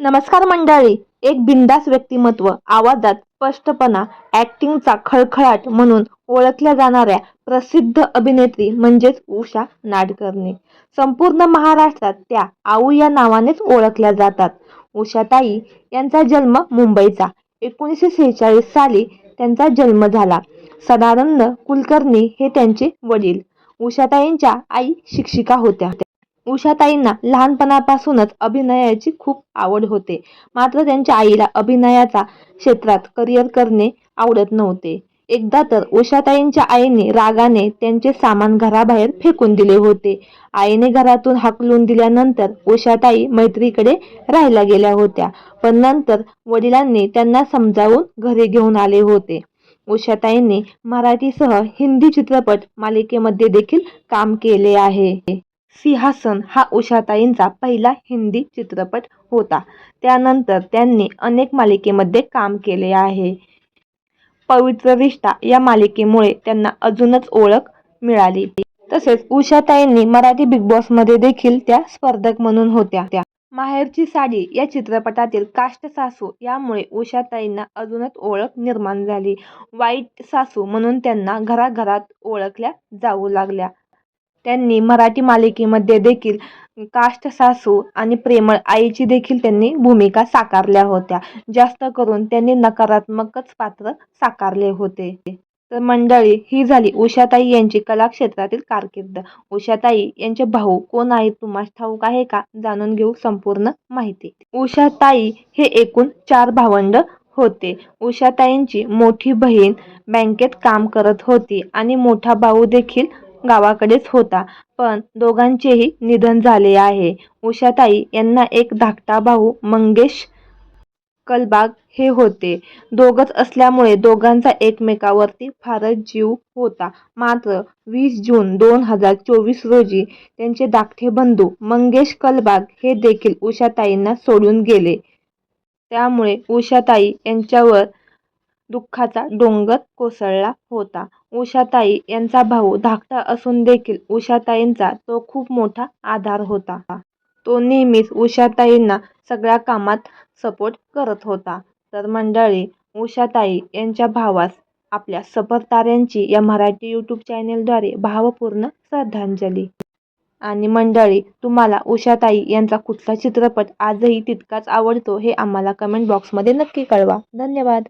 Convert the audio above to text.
नमस्कार मंडळी. एक बिंदास व्यक्तिमत्व आवाजात स्पष्टपणा ॲक्टिंगचा खळखळाट म्हणून ओळखल्या जाणाऱ्या प्रसिद्ध अभिनेत्री म्हणजेच उषा नाडकर्णी. संपूर्ण महाराष्ट्रात त्या आऊ या नावानेच ओळखल्या जातात. उषाताई यांचा जन्म मुंबईचा. एकोणीसशे सेहेचाळीस साली त्यांचा जन्म झाला. सदानंद कुलकर्णी हे त्यांचे वडील. उषाताईंच्या आई शिक्षिका होत्या. उषाताईंना लहानपणापासूनच अभिनयाची खूप आवड होते. मात्र त्यांच्या आईला अभिनयाचा क्षेत्रात करिअर करणे आवडत नव्हते. एकदा तर उषाताईंच्या आईने रागाने त्यांचे सामान घराबाहेर फेकून दिले होते. आईने घरातून हाकलून दिल्यानंतर उषाताई मैत्रीकडे राहायला गेल्या होत्या. पण नंतर वडिलांनी त्यांना समजावून घरी घेऊन आले होते. उषाताईंनी मराठीसह हिंदी चित्रपट मालिकेमध्ये देखील काम केले आहे. सिंहासन हा उषाताईंचा पहिला हिंदी चित्रपट होता. त्यानंतर त्यांनी अनेक मालिकेमध्ये काम केले आहे. पवित्र रिश्ता या मालिकेमुळे त्यांना अजूनच ओळख मिळाली. तसेच उषाताईंनी मराठी बिग बॉसमध्ये देखील त्या स्पर्धक म्हणून होत्या. त्या माहेरची साडी या चित्रपटातील काष्ट सासू यामुळे उषाताईंना अजूनच ओळख निर्माण झाली. वाईट सासू म्हणून त्यांना घराघरात ओळखल्या जाऊ लागल्या. त्यांनी मराठी मालिकेमध्ये देखील काष्ट सासू आणि प्रेमळ आईची देखील त्यांनी भूमिका साकारल्या होत्या. जास्त करून त्यांनी नकारात्मकच पात्र साकारले होते. तर मंडळी ही झाली उषाताई यांची कलाक्षेत्रातील कारकीर्द. उषाताई यांचे भाऊ कोण आहेत तुम्हाला ठाऊक आहे का? जाणून घेऊ संपूर्ण माहिती. उषाताई हे एकूण चार भावंड होते. उषाताईंची मोठी बहीण बँकेत काम करत होती आणि मोठा भाऊ देखील गावाकडेच होता. पण दोघांचेही निधन झाले आहे. उषाताई यांना एक धाकटा भाऊ मंगेश कलबाग हे होते. दोघच असल्यामुळे दोघांचा एकमेकावरती फारच जीव होता. मात्र वीस जून दोन हजार चोवीस रोजी त्यांचे धाकटे बंधू मंगेश कलबाग हे देखील उषाताईंना सोडून गेले. त्यामुळे उषाताई यांच्यावर दुःखाचा डोंगर कोसळला होता. उषाताई यांचा भाऊ धाकटा असून देखील उषाताईंचा तो खूप मोठा आधार होता. तो नेहमीच उषाताईंना सगळ्या कामात सपोर्ट करत होता. तर मंडळी उषाताई यांच्या भावास आपल्या सफरताऱ्यांची या मराठी यूट्यूब चॅनेलद्वारे भावपूर्ण श्रद्धांजली. आणि मंडळी तुम्हाला उषाताई यांचा कुठला चित्रपट आजही तितकाच आवडतो हे आम्हाला कमेंट बॉक्समध्ये नक्की कळवा. धन्यवाद.